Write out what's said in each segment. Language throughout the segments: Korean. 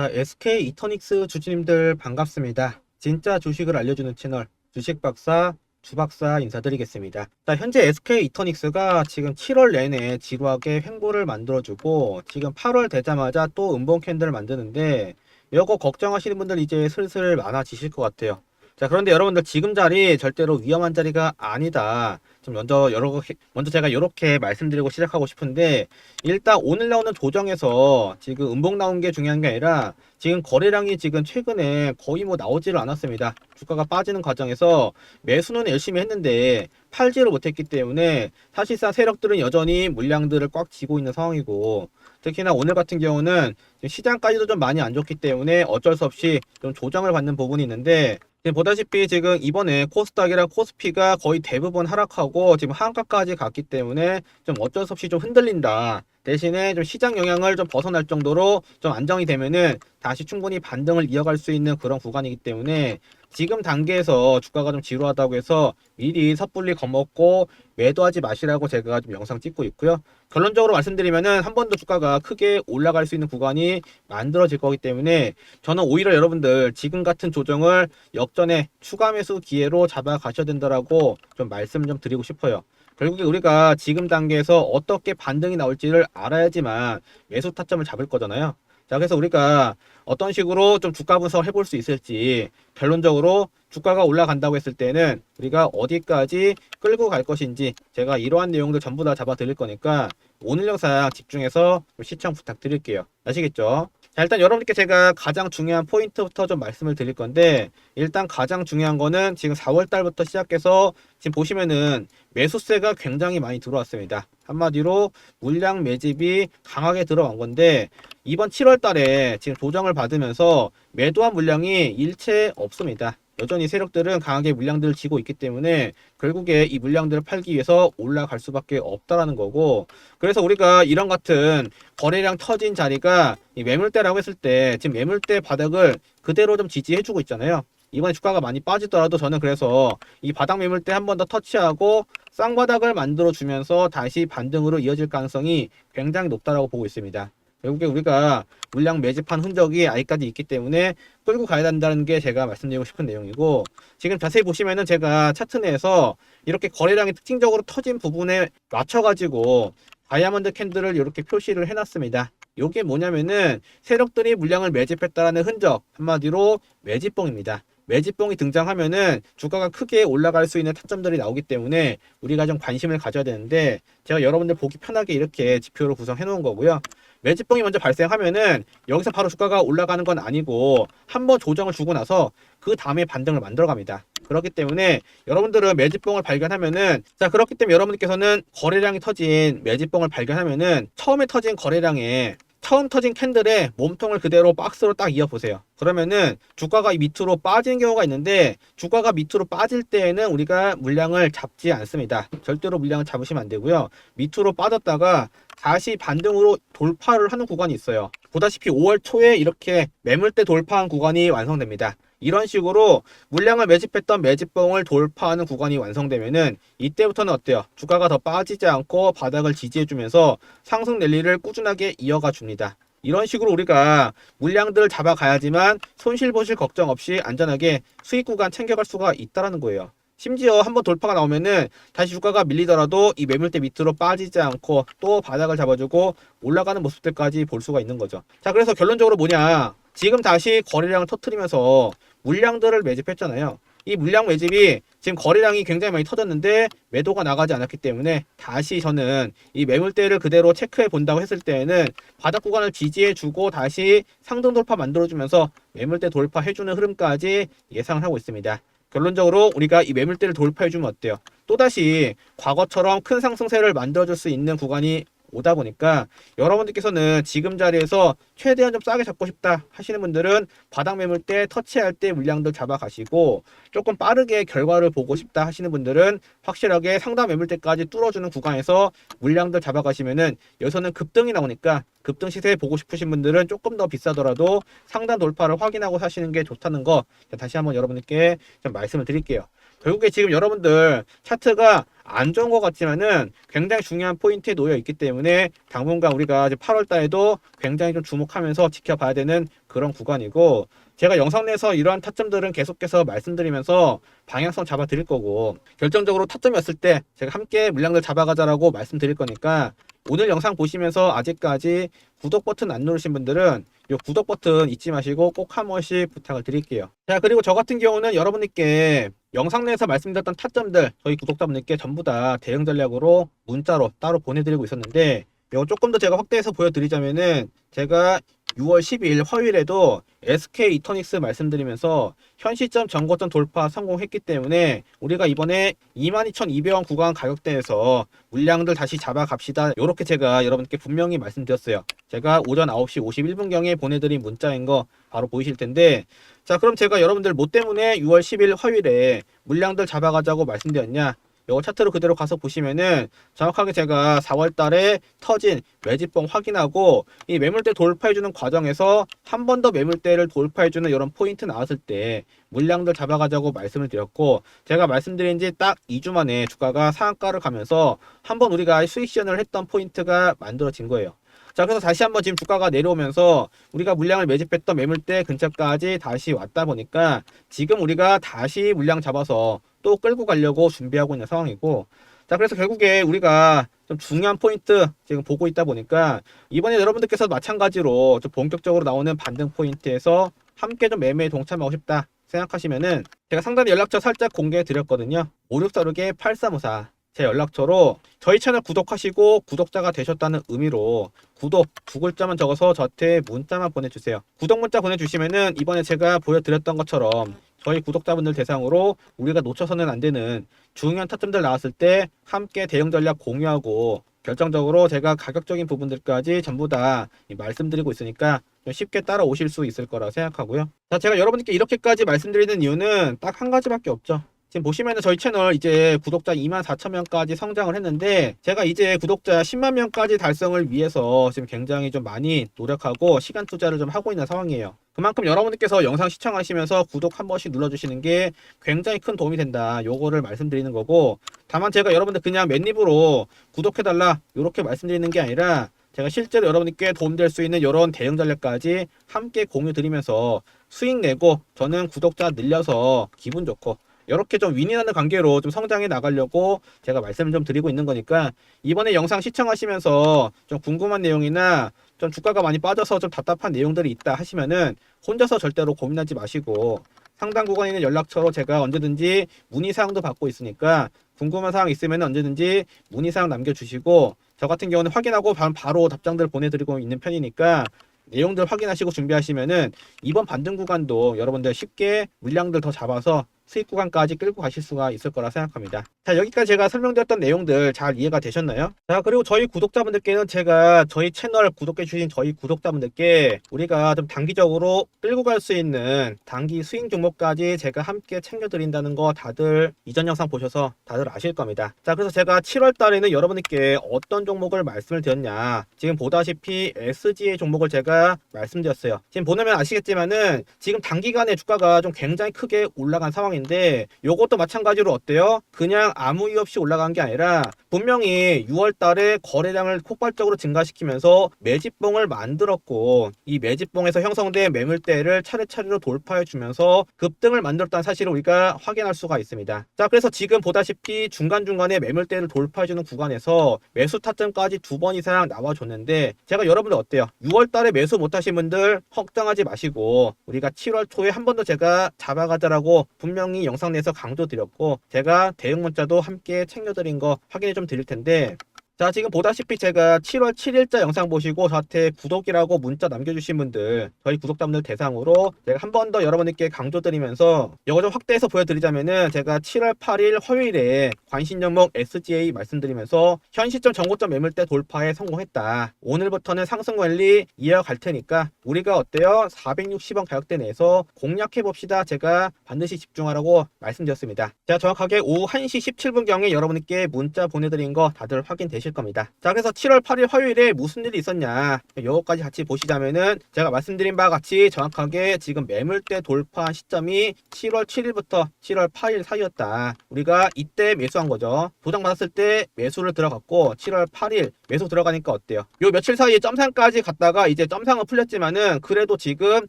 자, SK 이터닉스 주주님들 반갑습니다. 진짜 주식을 알려주는 채널 주식박사 주박사 인사드리겠습니다. 자, 현재 SK 이터닉스가 지금 7월 내내 지루하게 횡보를 만들어주고 지금 8월 되자마자 또 음봉 캔들을 만드는데 이거 걱정하시는 분들 이제 슬슬 많아지실 것 같아요. 자, 그런데 여러분들 지금 자리 절대로 위험한 자리가 아니다. 좀 먼저 여러 먼저 제가 이렇게 말씀드리고 시작하고 싶은데 일단 오늘 나오는 조정에서 지금 음봉 나온 게 중요한 게 아니라 지금 거래량이 지금 최근에 거의 뭐 나오지를 않았습니다. 주가가 빠지는 과정에서 매수는 열심히 했는데 팔지를 못했기 때문에 사실상 세력들은 여전히 물량들을 꽉 쥐고 있는 상황이고 특히나 오늘 같은 경우는 시장까지도 좀 많이 안 좋기 때문에 어쩔 수 없이 좀 조정을 받는 부분이 있는데 보다시피 지금 이번에 코스닥이랑 코스피가 거의 대부분 하락하고 지금 하한가까지 갔기 때문에 좀 어쩔 수 없이 좀 흔들린다. 대신에 좀 시장 영향을 좀 벗어날 정도로 좀 안정이 되면은 다시 충분히 반등을 이어갈 수 있는 그런 구간이기 때문에 지금 단계에서 주가가 좀 지루하다고 해서 미리 섣불리 겁먹고 매도하지 마시라고 제가 좀 영상 찍고 있고요. 결론적으로 말씀드리면은 한 번 더 주가가 크게 올라갈 수 있는 구간이 만들어질 거기 때문에 저는 오히려 여러분들 지금 같은 조정을 역전의 추가 매수 기회로 잡아 가셔야 된다라고 좀 말씀 좀 드리고 싶어요. 결국에 우리가 지금 단계에서 어떻게 반등이 나올지를 알아야지만 매수 타점을 잡을 거잖아요. 자, 그래서 우리가 어떤 식으로 좀 주가 분석을 해볼 수 있을지 결론적으로 주가가 올라간다고 했을 때는 우리가 어디까지 끌고 갈 것인지 제가 이러한 내용들 전부 다 잡아 드릴 거니까 오늘 영상 집중해서 좀 시청 부탁드릴게요. 아시겠죠? 자, 일단 여러분께 제가 가장 중요한 포인트부터 좀 말씀을 드릴 건데 일단 가장 중요한 거는 지금 4월 달부터 시작해서 지금 보시면은 매수세가 굉장히 많이 들어왔습니다. 한마디로 물량 매집이 강하게 들어간 건데 이번 7월 달에 지금 조정을 받으면서 매도한 물량이 일체 없습니다. 여전히 세력들은 강하게 물량들을 쥐고 있기 때문에 결국에 이 물량들을 팔기 위해서 올라갈 수밖에 없다라는 거고 그래서 우리가 이런 같은 거래량 터진 자리가 이 매물대라고 했을 때 지금 매물대 바닥을 그대로 좀 지지해주고 있잖아요. 이번에 주가가 많이 빠지더라도 저는 그래서 이 바닥 매물대 한번 더 터치하고 쌍바닥을 만들어 주면서 다시 반등으로 이어질 가능성이 굉장히 높다라고 보고 있습니다. 결국에 우리가 물량 매집한 흔적이 아직까지 있기 때문에 끌고 가야 된다는 게 제가 말씀드리고 싶은 내용이고 지금 자세히 보시면은 제가 차트 내에서 이렇게 거래량이 특징적으로 터진 부분에 맞춰가지고 다이아몬드 캔들을 이렇게 표시를 해놨습니다. 이게 뭐냐면은 세력들이 물량을 매집했다라는 흔적 한마디로 매집봉입니다. 매집봉이 등장하면은 주가가 크게 올라갈 수 있는 타점들이 나오기 때문에 우리가 좀 관심을 가져야 되는데 제가 여러분들 보기 편하게 이렇게 지표로 구성해 놓은 거고요. 매집봉이 먼저 발생하면은 여기서 바로 주가가 올라가는 건 아니고 한번 조정을 주고 나서 그 다음에 반등을 만들어 갑니다. 그렇기 때문에 여러분들은 매집봉을 발견하면은 자 그렇기 때문에 여러분들께서는 거래량이 터진 매집봉을 발견하면은 처음에 터진 거래량에 처음 터진 캔들에 몸통을 그대로 박스로 딱 이어보세요. 그러면은 주가가 이 밑으로 빠지는 경우가 있는데 주가가 밑으로 빠질 때에는 우리가 물량을 잡지 않습니다. 절대로 물량을 잡으시면 안 되고요. 밑으로 빠졌다가 다시 반등으로 돌파를 하는 구간이 있어요. 보다시피 5월 초에 이렇게 매물대 돌파한 구간이 완성됩니다. 이런 식으로 물량을 매집했던 매집봉을 돌파하는 구간이 완성되면은 이때부터는 어때요? 주가가 더 빠지지 않고 바닥을 지지해주면서 상승 랠리를 꾸준하게 이어가 줍니다. 이런 식으로 우리가 물량들을 잡아가야지만 손실 보실 걱정 없이 안전하게 수익 구간 챙겨갈 수가 있다라는 거예요. 심지어 한번 돌파가 나오면은 다시 주가가 밀리더라도 이 매물대 밑으로 빠지지 않고 또 바닥을 잡아주고 올라가는 모습들까지 볼 수가 있는 거죠. 자, 그래서 결론적으로 뭐냐? 지금 다시 거래량을 터트리면서 물량들을 매집했잖아요. 이 물량 매집이 지금 거래량이 굉장히 많이 터졌는데 매도가 나가지 않았기 때문에 다시 저는 이 매물대를 그대로 체크해 본다고 했을 때에는 바닥 구간을 지지해 주고 다시 상등 돌파 만들어 주면서 매물대 돌파해 주는 흐름까지 예상을 하고 있습니다. 결론적으로 우리가 이 매물대를 돌파해 주면 어때요? 또다시 과거처럼 큰 상승세를 만들어 줄 수 있는 구간이 오다 보니까 여러분들께서는 지금 자리에서 최대한 좀 싸게 잡고 싶다 하시는 분들은 바닥 매물대 터치할 때 물량들 잡아가시고 조금 빠르게 결과를 보고 싶다 하시는 분들은 확실하게 상단 매물대까지 뚫어주는 구간에서 물량들 잡아가시면은 여기서는 급등이 나오니까 급등 시세 보고 싶으신 분들은 조금 더 비싸더라도 상단 돌파를 확인하고 사시는 게 좋다는 거 다시 한번 여러분들께 좀 말씀을 드릴게요. 결국에 지금 여러분들 차트가 안 좋은 것 같지만은 굉장히 중요한 포인트에 놓여 있기 때문에 당분간 우리가 이제 8월 달에도 굉장히 좀 주목하면서 지켜봐야 되는 그런 구간이고 제가 영상 내에서 이러한 타점들은 계속해서 말씀드리면서 방향성 잡아 드릴 거고 결정적으로 타점이 왔을 때 제가 함께 물량들 잡아가자라고 말씀드릴 거니까 오늘 영상 보시면서 아직까지 구독 버튼 안 누르신 분들은 이 구독 버튼 잊지 마시고 꼭 한 번씩 부탁을 드릴게요. 자 그리고 저 같은 경우는 여러분들께 영상 내에서 말씀드렸던 타점들 저희 구독자분들께 전부 다 대응 전략으로 문자로 따로 보내드리고 있었는데 이거 조금 더 제가 확대해서 보여드리자면은 제가 6월 12일 화요일에도 SK 이터닉스 말씀드리면서 현 시점 전고점 돌파 성공했기 때문에 우리가 이번에 22,200원 구간 가격대에서 물량들 다시 잡아갑시다. 이렇게 제가 여러분께 분명히 말씀드렸어요. 제가 오전 9시 51분경에 보내드린 문자인 거 바로 보이실 텐데 자 그럼 제가 여러분들 뭐 때문에 6월 10일 화요일에 물량들 잡아가자고 말씀드렸냐 요 차트로 그대로 가서 보시면은 정확하게 제가 4월 달에 터진 매집봉 확인하고 이 매물대 돌파해주는 과정에서 한 번 더 매물대를 돌파해주는 이런 포인트 나왔을 때 물량들 잡아가자고 말씀을 드렸고 제가 말씀드린 지 딱 2주 만에 주가가 상한가를 가면서 한번 우리가 수익 시연을 했던 포인트가 만들어진 거예요. 자, 그래서 다시 한번 지금 주가가 내려오면서 우리가 물량을 매집했던 매물대 근처까지 다시 왔다 보니까 지금 우리가 다시 물량 잡아서 또 끌고 가려고 준비하고 있는 상황이고 자, 그래서 결국에 우리가 좀 중요한 포인트 지금 보고 있다 보니까 이번에 여러분들께서 마찬가지로 좀 본격적으로 나오는 반등 포인트에서 함께 좀 매매에 동참하고 싶다 생각하시면은 제가 상단에 연락처 살짝 공개해 드렸거든요. 5646에 8354. 제 연락처로 저희 채널 구독하시고 구독자가 되셨다는 의미로 구독 두 글자만 적어서 저한테 문자만 보내주세요. 구독 문자 보내주시면은 이번에 제가 보여드렸던 것처럼 저희 구독자분들 대상으로 우리가 놓쳐서는 안 되는 중요한 타점들 나왔을 때 함께 대응 전략 공유하고 결정적으로 제가 가격적인 부분들까지 전부 다 말씀드리고 있으니까 좀 쉽게 따라오실 수 있을 거라 생각하고요. 자, 제가 여러분들께 이렇게까지 말씀드리는 이유는 딱 한 가지밖에 없죠. 지금 보시면은 저희 채널 이제 구독자 2만 4천 명까지 성장을 했는데 제가 이제 구독자 10만 명까지 달성을 위해서 지금 굉장히 좀 많이 노력하고 시간 투자를 좀 하고 있는 상황이에요. 그만큼 여러분들께서 영상 시청하시면서 구독 한 번씩 눌러주시는 게 굉장히 큰 도움이 된다. 요거를 말씀드리는 거고 다만 제가 여러분들 그냥 맨입으로 구독해달라 이렇게 말씀드리는 게 아니라 제가 실제로 여러분께 도움될 수 있는 이런 대응 전략까지 함께 공유 드리면서 수익 내고 저는 구독자 늘려서 기분 좋고 이렇게 좀 윈윈하는 관계로 좀 성장해 나가려고 제가 말씀을 좀 드리고 있는 거니까 이번에 영상 시청하시면서 좀 궁금한 내용이나 좀 주가가 많이 빠져서 좀 답답한 내용들이 있다 하시면은 혼자서 절대로 고민하지 마시고 상당 구간에 있는 연락처로 제가 언제든지 문의 사항도 받고 있으니까 궁금한 사항 있으면 언제든지 문의 사항 남겨주시고 저 같은 경우는 확인하고 바로 답장들 보내드리고 있는 편이니까 내용들 확인하시고 준비하시면은 이번 반등 구간도 여러분들 쉽게 물량들 더 잡아서 수익 구간까지 끌고 가실 수가 있을 거라 생각합니다. 자, 여기까지 제가 설명드렸던 내용들 잘 이해가 되셨나요? 자, 그리고 저희 구독자분들께는 제가 저희 채널 구독해 주신 저희 구독자분들께 우리가 좀 단기적으로 끌고 갈 수 있는 단기 수익 종목까지 제가 함께 챙겨드린다는 거 다들 이전 영상 보셔서 다들 아실 겁니다. 자, 그래서 제가 7월 달에는 여러분들께 어떤 종목을 말씀을 드렸냐. 지금 보다시피 SGA 종목을 제가 말씀드렸어요. 지금 보면 아시겠지만은 지금 단기간에 주가가 좀 굉장히 크게 올라간 상황입니다. 인데 요것도 마찬가지로 어때요? 그냥 아무 이유 없이 올라간 게 아니라 분명히 6월 달에 거래량을 폭발적으로 증가시키면서 매집봉을 만들었고 이 매집봉에서 형성된 매물대를 차례차례로 돌파해 주면서 급등을 만들었다는 사실을 우리가 확인할 수가 있습니다. 자, 그래서 지금 보다시피 중간중간에 매물대를 돌파해 주는 구간에서 매수 타점까지 두 번 이상 나와 줬는데 제가 여러분들 어때요? 6월 달에 매수 못 하신 분들 걱정하지 마시고 우리가 7월 초에 한 번 더 제가 잡아가자라고 분명히 영상 내에서 강조드렸고 제가 대응 문자도 함께 챙겨드린 거 확인해 좀 드릴 텐데 자 지금 보다시피 제가 7월 7일자 영상 보시고 저한테 구독이라고 문자 남겨주신 분들 저희 구독자분들 대상으로 제가 한 번 더 여러분들께 강조드리면서 이거 좀 확대해서 보여드리자면은 제가 7월 8일 화요일에 관심 종목 SGA 말씀드리면서 현 시점 정고점 매물대 돌파에 성공했다. 오늘부터는 상승 관리 이어갈 테니까 우리가 어때요? 460원 가격대 내에서 공략해 봅시다. 제가 반드시 집중하라고 말씀드렸습니다. 제가 정확하게 오후 1시 17분경에 여러분께 문자 보내드린 거 다들 확인되실 아실 겁니다. 자, 그래서 7월 8일 화요일에 무슨 일이 있었냐. 요거까지 같이 보시자면은 제가 말씀드린 바와 같이 정확하게 지금 매물대 돌파한 시점이 7월 7일부터 7월 8일 사이였다. 우리가 이때 매수한 거죠. 도장 받았을 때 매수를 들어갔고 7월 8일 매수 들어가니까 어때요? 요 며칠 사이에 점상까지 갔다가 이제 점상은 풀렸지만은 그래도 지금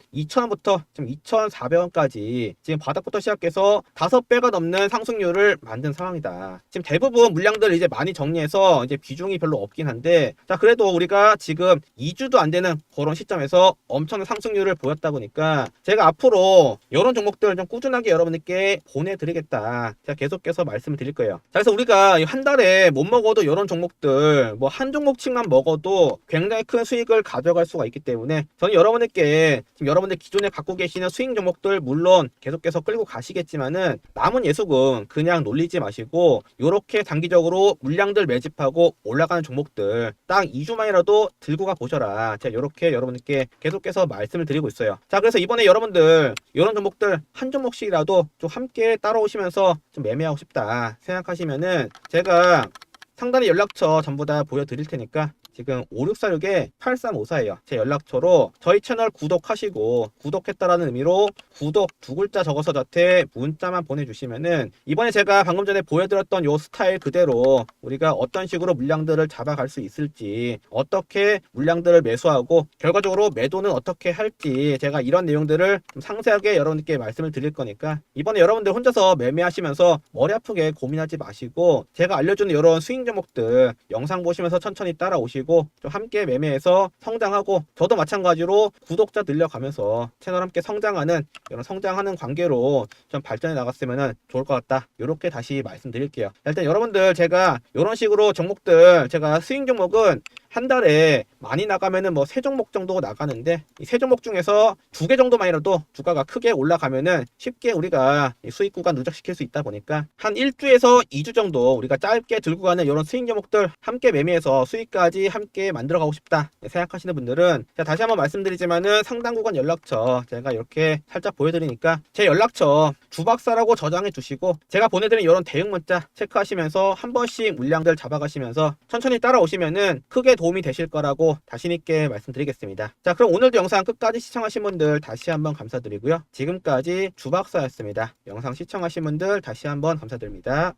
2,000원부터 지금 2,400원까지 지금 바닥부터 시작해서 5배가 넘는 상승률을 만든 상황이다. 지금 대부분 물량들 이제 많이 정리해서 이제 비중이 별로 없긴 한데 자 그래도 우리가 지금 2주도 안 되는 그런 시점에서 엄청난 상승률을 보였다 보니까 제가 앞으로 이런 종목들 좀 꾸준하게 여러분들께 보내드리겠다. 제가 계속해서 말씀을 드릴 거예요. 자, 그래서 우리가 이한 달에 못 먹어도 이런 종목들 뭐 한 종목씩만 먹어도 굉장히 큰 수익을 가져갈 수가 있기 때문에 저는 여러분들께 지금 여러분들 기존에 갖고 계시는 수익 종목들 물론 계속해서 끌고 가시겠지만은 남은 예수금 그냥 놀리지 마시고 요렇게 단기적으로 물량들 매집하고 올라가는 종목들 딱 2주만이라도 들고 가 보셔라. 제가 요렇게 여러분들께 계속해서 말씀을 드리고 있어요. 자, 그래서 이번에 여러분들 이런 종목들 한 종목씩이라도 좀 함께 따라오시면서 좀 매매하고 싶다 생각하시면은 제가 상단의 연락처 전부 다 보여드릴 테니까 지금 5646에 8354예요. 제 연락처로 저희 채널 구독하시고 구독했다라는 의미로 구독 두 글자 적어서 저한테 문자만 보내주시면은 이번에 제가 방금 전에 보여드렸던 요 스타일 그대로 우리가 어떤 식으로 물량들을 잡아갈 수 있을지 어떻게 물량들을 매수하고 결과적으로 매도는 어떻게 할지 제가 이런 내용들을 좀 상세하게 여러분께 말씀을 드릴 거니까 이번에 여러분들 혼자서 매매하시면서 머리 아프게 고민하지 마시고 제가 알려주는 이런 스윙 종목들 영상 보시면서 천천히 따라오시고 좀 함께 매매해서 성장하고 저도 마찬가지로 구독자 늘려가면서 채널 함께 성장하는 이런 성장하는 관계로 좀 발전해 나갔으면 좋을 것 같다. 이렇게 다시 말씀드릴게요. 일단 여러분들 제가 이런 식으로 종목들 제가 스윙 종목은 한 달에 많이 나가면은 뭐 세 종목 정도 나가는데 이 세 종목 중에서 두 개 정도만이라도 주가가 크게 올라가면은 쉽게 우리가 이 수익 구간 누적시킬 수 있다 보니까 한 1주에서 2주 정도 우리가 짧게 들고 가는 이런 스윙 종목들 함께 매매해서 수익까지 함께 만들어 가고 싶다 생각하시는 분들은 제가 다시 한번 말씀드리지만은 상당 구간 연락처 제가 이렇게 살짝 보여드리니까 제 연락처 주박사라고 저장해 두시고 제가 보내드린 이런 대응 문자 체크하시면서 한 번씩 물량들 잡아가시면서 천천히 따라오시면은 크게 도움이 되실 거라고 자신있게 말씀드리겠습니다. 자, 그럼 오늘도 영상 끝까지 시청하신 분들 다시 한번 감사드리고요. 지금까지 주박사였습니다. 영상 시청하신 분들 다시 한번 감사드립니다.